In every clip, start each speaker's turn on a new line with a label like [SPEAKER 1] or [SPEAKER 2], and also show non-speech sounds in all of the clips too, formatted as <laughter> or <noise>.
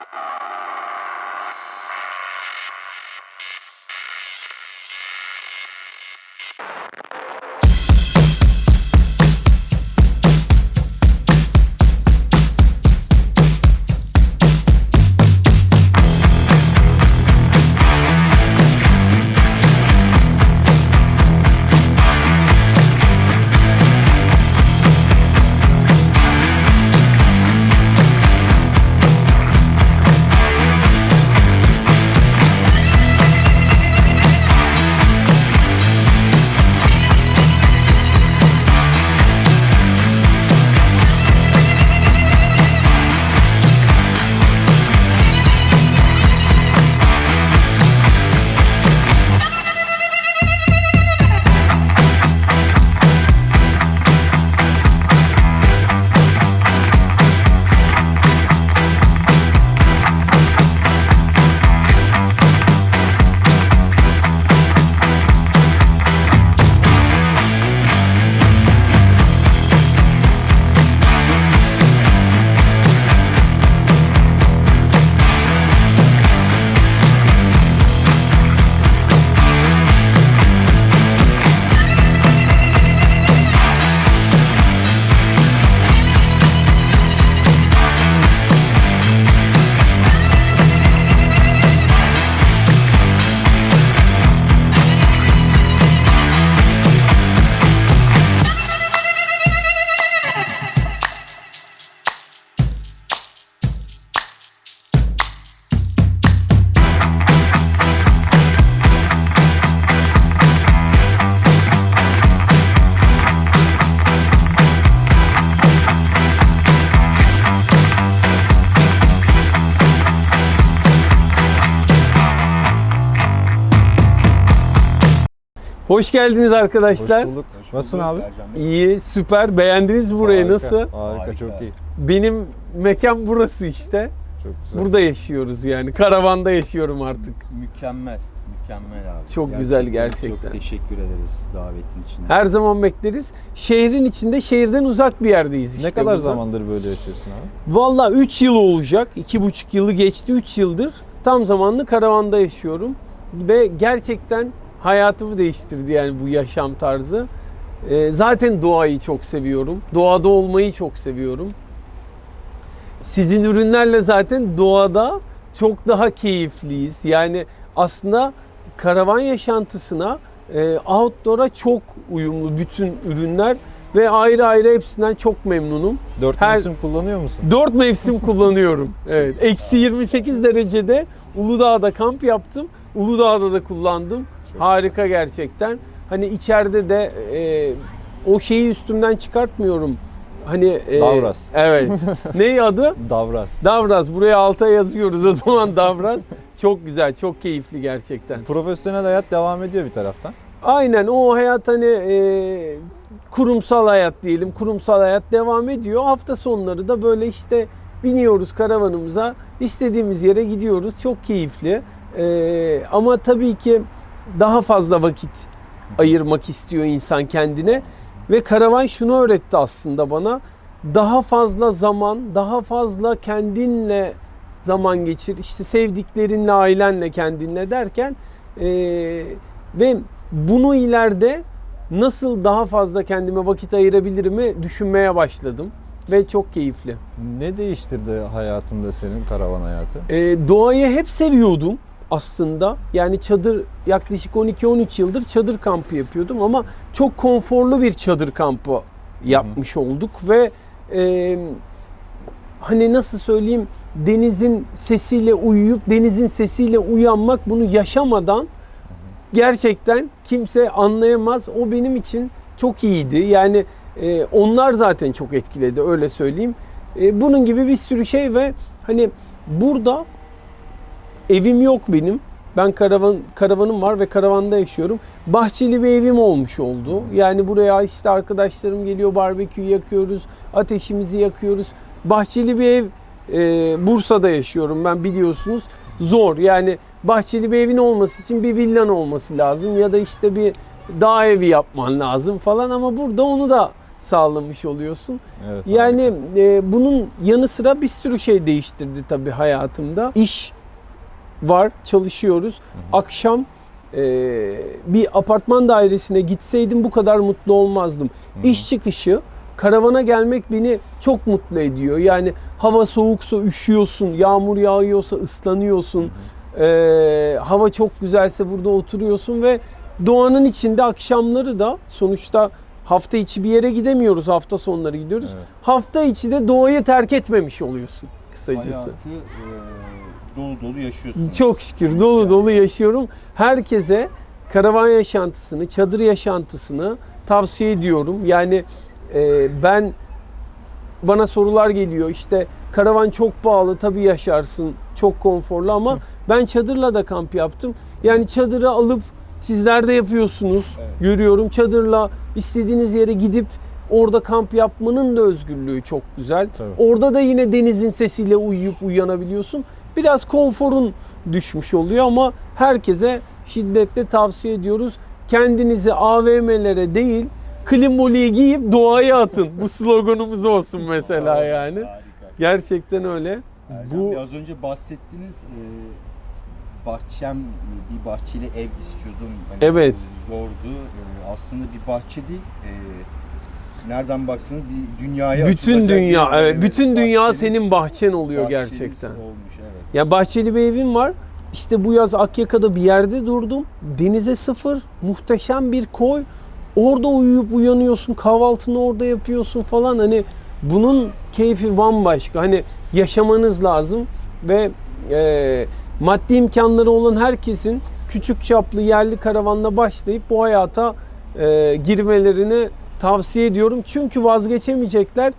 [SPEAKER 1] Thank you. Hoş geldiniz arkadaşlar.
[SPEAKER 2] Hoş bulduk. Nasılsın abi?
[SPEAKER 1] İyi, süper. Beğendiniz mi burayı
[SPEAKER 2] Harika,
[SPEAKER 1] nasıl?
[SPEAKER 2] Harika,
[SPEAKER 3] Harika.
[SPEAKER 2] çok iyi.
[SPEAKER 1] Benim mekan burası işte.
[SPEAKER 2] Çok güzel.
[SPEAKER 1] Burada yaşıyoruz yani. Karavanda yaşıyorum artık.
[SPEAKER 3] Mükemmel. Mükemmel abi.
[SPEAKER 1] Çok güzel gerçekten.
[SPEAKER 3] Çok teşekkür ederiz davetin için.
[SPEAKER 1] Her zaman bekleriz. Şehrin içinde, şehirden uzak bir yerdeyiz işte.
[SPEAKER 2] ne kadar
[SPEAKER 1] burada.
[SPEAKER 2] zamandır böyle yaşıyorsun abi?
[SPEAKER 1] Valla 3 yıl olacak. 2,5 yılı geçti. 3 yıldır tam zamanlı karavanda yaşıyorum. Ve gerçekten hayatımı değiştirdi yani bu yaşam tarzı. Ee, zaten doğayı çok seviyorum. Doğada olmayı çok seviyorum. Sizin ürünlerle zaten doğada çok daha keyifliyiz. Yani aslında karavan yaşantısına, e, outdoor'a çok uyumlu bütün ürünler ve ayrı ayrı hepsinden çok memnunum.
[SPEAKER 2] Dört
[SPEAKER 1] Her-
[SPEAKER 2] mevsim kullanıyor musun?
[SPEAKER 1] 4 mevsim kullanıyorum. <laughs> Evet. Eksi 28 derecede Uludağ'da kamp yaptım. Uludağ'da da kullandım.
[SPEAKER 2] Çok
[SPEAKER 1] Harika gerçekten. Hani içeride de e, o şeyi üstümden çıkartmıyorum. Hani e,
[SPEAKER 2] Davras.
[SPEAKER 1] Evet. <laughs> ne adı?
[SPEAKER 2] Davras.
[SPEAKER 1] Davraz. Buraya alta yazıyoruz o zaman Davraz. Çok güzel, çok keyifli gerçekten.
[SPEAKER 2] Profesyonel hayat devam ediyor bir taraftan.
[SPEAKER 1] Aynen o hayat hani e, kurumsal hayat diyelim. Kurumsal hayat devam ediyor. Hafta sonları da böyle işte biniyoruz karavanımıza. istediğimiz yere gidiyoruz. Çok keyifli. E, ama tabii ki daha fazla vakit ayırmak istiyor insan kendine. Ve karavan şunu öğretti aslında bana. Daha fazla zaman, daha fazla kendinle zaman geçir. İşte sevdiklerinle, ailenle, kendinle derken e, ve bunu ileride nasıl daha fazla kendime vakit ayırabilirimi düşünmeye başladım ve çok keyifli.
[SPEAKER 2] Ne değiştirdi hayatında senin karavan hayatı?
[SPEAKER 1] Ee, doğayı hep seviyordum aslında. Yani çadır yaklaşık 12-13 yıldır çadır kampı yapıyordum ama çok konforlu bir çadır kampı yapmış olduk ve e, hani nasıl söyleyeyim denizin sesiyle uyuyup denizin sesiyle uyanmak bunu yaşamadan gerçekten kimse anlayamaz. O benim için çok iyiydi. Yani e, onlar zaten çok etkiledi öyle söyleyeyim. E, bunun gibi bir sürü şey ve hani burada evim yok benim. Ben karavan karavanım var ve karavanda yaşıyorum. Bahçeli bir evim olmuş oldu. Yani buraya işte arkadaşlarım geliyor, barbekü yakıyoruz, ateşimizi yakıyoruz. Bahçeli bir ev e, Bursa'da yaşıyorum ben biliyorsunuz. Zor yani bahçeli bir evin olması için bir villan olması lazım ya da işte bir dağ evi yapman lazım falan ama burada onu da sağlamış oluyorsun.
[SPEAKER 2] Evet,
[SPEAKER 1] Yani
[SPEAKER 2] harika.
[SPEAKER 1] e, bunun yanı sıra bir sürü şey değiştirdi tabii hayatımda. İş var, çalışıyoruz. Akşam e, bir apartman dairesine gitseydim bu kadar mutlu olmazdım.
[SPEAKER 2] Hı hı.
[SPEAKER 1] İş çıkışı karavana gelmek beni çok mutlu ediyor. Yani hava soğuksa üşüyorsun, yağmur yağıyorsa ıslanıyorsun. E, hava çok güzelse burada oturuyorsun ve doğanın içinde akşamları da sonuçta hafta içi bir yere gidemiyoruz. Hafta sonları gidiyoruz.
[SPEAKER 2] Evet.
[SPEAKER 1] Hafta içi de doğayı terk etmemiş oluyorsun kısacası.
[SPEAKER 3] Hayatı e, dolu dolu yaşıyorsun.
[SPEAKER 1] Çok şükür dolu dolu yaşıyorum. Herkese karavan yaşantısını, çadır yaşantısını tavsiye ediyorum. Yani e, ben bana sorular geliyor işte karavan çok pahalı tabii yaşarsın çok konforlu ama ben çadırla da kamp yaptım. Yani çadırı alıp sizler de yapıyorsunuz
[SPEAKER 3] Evet.
[SPEAKER 1] görüyorum çadırla istediğiniz yere gidip orada kamp yapmanın da özgürlüğü çok güzel.
[SPEAKER 2] Tabii.
[SPEAKER 1] Orada da yine denizin sesiyle uyuyup uyanabiliyorsun. Biraz konforun düşmüş oluyor ama herkese şiddetle tavsiye ediyoruz. Kendinizi AVM'lere değil Klimboli'yi giyip doğaya atın. Bu sloganımız olsun mesela yani. Gerçekten öyle.
[SPEAKER 3] Ercan
[SPEAKER 1] Bu
[SPEAKER 3] Bey, az önce bahsettiniz e, bahçem bir bahçeli ev istiyordum. Hani
[SPEAKER 1] Evet.
[SPEAKER 3] Zordu. E, aslında bir bahçe değil. E, nereden baksanız bir dünyaya
[SPEAKER 1] bütün dünya, evet, bütün dünya senin bahçen oluyor gerçekten.
[SPEAKER 3] Olmuş.
[SPEAKER 1] Ya bahçeli bir evim var. İşte bu yaz Akyaka'da bir yerde durdum. Denize sıfır, muhteşem bir koy. Orada uyuyup uyanıyorsun, kahvaltını orada yapıyorsun falan. Hani bunun keyfi bambaşka. Hani yaşamanız lazım ve e, maddi imkanları olan herkesin küçük çaplı yerli karavanla başlayıp bu hayata e, girmelerini tavsiye ediyorum. Çünkü vazgeçemeyecekler.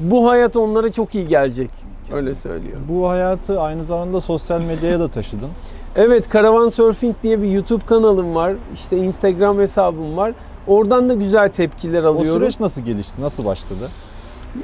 [SPEAKER 1] Bu hayat onlara çok iyi gelecek. Öyle söylüyorum.
[SPEAKER 2] Bu hayatı aynı zamanda sosyal medyaya da taşıdın. <laughs>
[SPEAKER 1] Evet Karavan Surfing diye bir YouTube kanalım var. İşte Instagram hesabım var. Oradan da güzel tepkiler
[SPEAKER 2] O
[SPEAKER 1] alıyorum.
[SPEAKER 2] süreç nasıl gelişti? Nasıl başladı?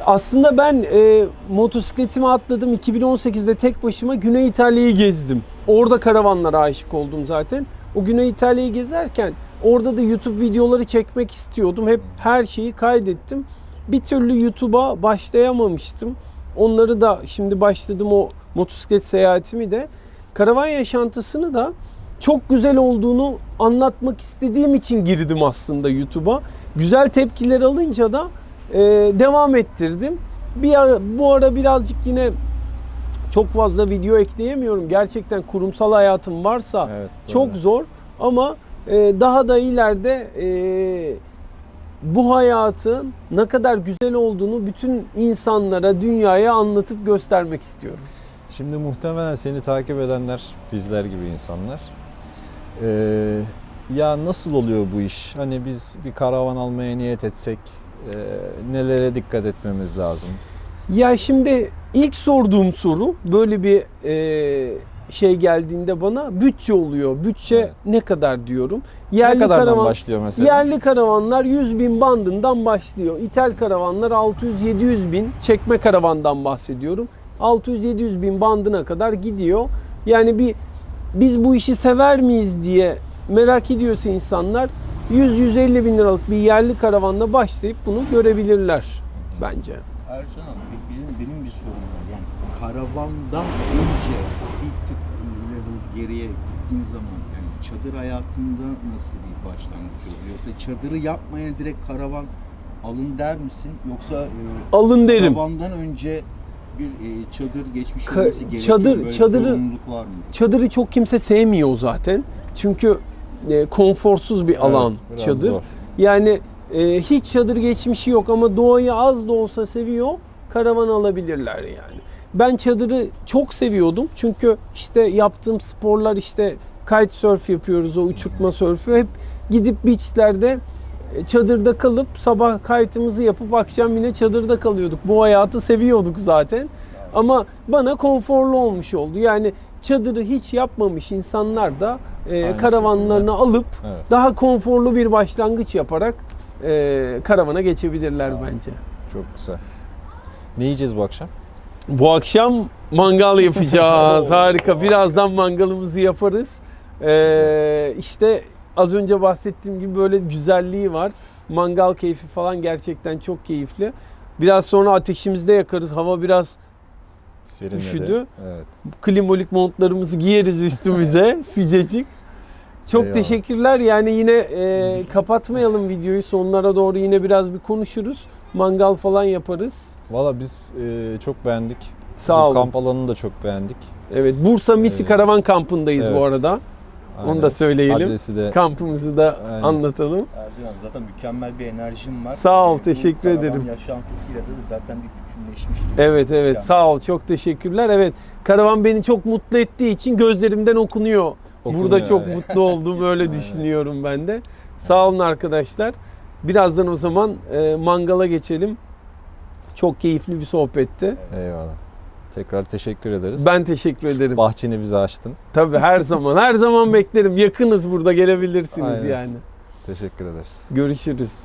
[SPEAKER 1] Aslında ben e, motosikletimi atladım 2018'de tek başıma Güney İtalya'yı gezdim. Orada karavanlara aşık oldum zaten. O Güney İtalya'yı gezerken orada da YouTube videoları çekmek istiyordum. Hep her şeyi kaydettim. Bir türlü YouTube'a başlayamamıştım. Onları da şimdi başladım o motosiklet seyahatimi de. Karavan yaşantısını da çok güzel olduğunu anlatmak istediğim için girdim aslında YouTube'a. Güzel tepkiler alınca da e, devam ettirdim. Bir ara, bu ara birazcık yine çok fazla video ekleyemiyorum. Gerçekten kurumsal hayatım varsa
[SPEAKER 2] Evet.
[SPEAKER 1] çok zor ama e, daha da ileride e, bu hayatın ne kadar güzel olduğunu bütün insanlara, dünyaya anlatıp göstermek istiyorum.
[SPEAKER 2] Şimdi muhtemelen seni takip edenler bizler gibi insanlar. Ee, ya nasıl oluyor bu iş? Hani biz bir karavan almaya niyet etsek e, nelere dikkat etmemiz lazım?
[SPEAKER 1] Ya şimdi ilk sorduğum soru böyle bir e, şey geldiğinde bana bütçe oluyor. Bütçe
[SPEAKER 2] Evet.
[SPEAKER 1] ne kadar diyorum.
[SPEAKER 2] ne
[SPEAKER 1] Yerli
[SPEAKER 2] kadardan
[SPEAKER 1] karavan
[SPEAKER 2] başlıyor mesela?
[SPEAKER 1] Yerli karavanlar 100 bin bandından başlıyor. İthal karavanlar 600-700 bin. Çekme karavandan bahsediyorum. 600-700 bin bandına kadar gidiyor. Yani bir biz bu işi sever miyiz diye merak ediyorsa insanlar 100-150 bin liralık bir yerli karavanla başlayıp bunu görebilirler bence.
[SPEAKER 3] Ercan Hanım bizim benim bir sorum var. Yani karavandan önce bir tık level geriye gittiğin zaman yani çadır hayatında nasıl bir başlangıç oluyor? Yoksa çadırı yapmaya direkt karavan alın der misin? Yoksa e,
[SPEAKER 1] Alın derim.
[SPEAKER 3] karavandan önce bir e, çadır geçmiş
[SPEAKER 1] Ka-
[SPEAKER 3] olması gerekiyor.
[SPEAKER 1] çadır-
[SPEAKER 3] Böyle
[SPEAKER 1] çadırı-
[SPEAKER 3] zorunluluk var mı?
[SPEAKER 1] Çadırı çok kimse sevmiyor zaten. Çünkü e, konforsuz bir alan
[SPEAKER 2] Evet,
[SPEAKER 1] çadır.
[SPEAKER 2] zor.
[SPEAKER 1] Yani e, hiç çadır geçmişi yok ama doğayı az da olsa seviyor. Karavan alabilirler yani. Ben çadırı çok seviyordum. Çünkü işte yaptığım sporlar işte kitesurf yapıyoruz o uçurtma sörfü. Hep gidip beachlerde e, çadırda kalıp sabah kaytımızı yapıp akşam yine çadırda kalıyorduk. Bu hayatı seviyorduk zaten. Ama bana konforlu olmuş oldu. Yani çadırı hiç yapmamış insanlar da e,
[SPEAKER 2] Aynı
[SPEAKER 1] karavanlarını alıp
[SPEAKER 2] Evet.
[SPEAKER 1] daha konforlu bir başlangıç yaparak e, karavana geçebilirler bence.
[SPEAKER 2] Çok güzel. Ne yiyeceğiz bu akşam?
[SPEAKER 1] Bu akşam mangal yapacağız. <laughs> Harika. Birazdan mangalımızı yaparız. Ee, işte az önce bahsettiğim gibi böyle güzelliği var. mangal keyfi falan gerçekten çok keyifli. Biraz sonra ateşimizde yakarız. Hava biraz
[SPEAKER 2] Serinledi.
[SPEAKER 1] Üşüdü.
[SPEAKER 2] Evet.
[SPEAKER 1] klimolik montlarımızı giyeriz üstümüze <laughs> sıcacık. Çok
[SPEAKER 2] Eyvallah.
[SPEAKER 1] teşekkürler. Yani yine e, kapatmayalım videoyu. Sonlara doğru yine biraz bir konuşuruz. Mangal falan yaparız.
[SPEAKER 2] Valla biz e, çok beğendik.
[SPEAKER 1] Sağ
[SPEAKER 2] bu
[SPEAKER 1] olun.
[SPEAKER 2] kamp alanını da çok beğendik.
[SPEAKER 1] Evet, Bursa Misi
[SPEAKER 2] Evet.
[SPEAKER 1] Karavan Kampı'ndayız bu
[SPEAKER 2] Evet.
[SPEAKER 1] arada. Onu
[SPEAKER 2] Aynen.
[SPEAKER 1] da söyleyelim.
[SPEAKER 2] Adresi de
[SPEAKER 1] Kampımızı da
[SPEAKER 2] Aynen.
[SPEAKER 1] anlatalım.
[SPEAKER 3] Ercan abi zaten mükemmel bir enerjim var.
[SPEAKER 1] Sağ ol,
[SPEAKER 3] Bu
[SPEAKER 1] teşekkür ederim.
[SPEAKER 3] yaşantısıyla da zaten bir bütünleşmiş.
[SPEAKER 1] Evet evet
[SPEAKER 3] Mükemmel.
[SPEAKER 1] sağ ol çok teşekkürler. Evet karavan beni çok mutlu ettiği için gözlerimden okunuyor. Burada çok mutlu oldum <laughs> öyle düşünüyorum ben de. Sağ olun arkadaşlar. Birazdan o zaman e, mangala geçelim. Çok keyifli bir sohbetti.
[SPEAKER 2] eyvallah. Tekrar teşekkür ederiz.
[SPEAKER 1] Ben teşekkür ederim.
[SPEAKER 2] Bahçeni bize açtın.
[SPEAKER 1] Tabii her <laughs> zaman her zaman beklerim. Yakınız burada gelebilirsiniz
[SPEAKER 2] Aynen.
[SPEAKER 1] yani.
[SPEAKER 2] Teşekkür ederiz.
[SPEAKER 1] Görüşürüz.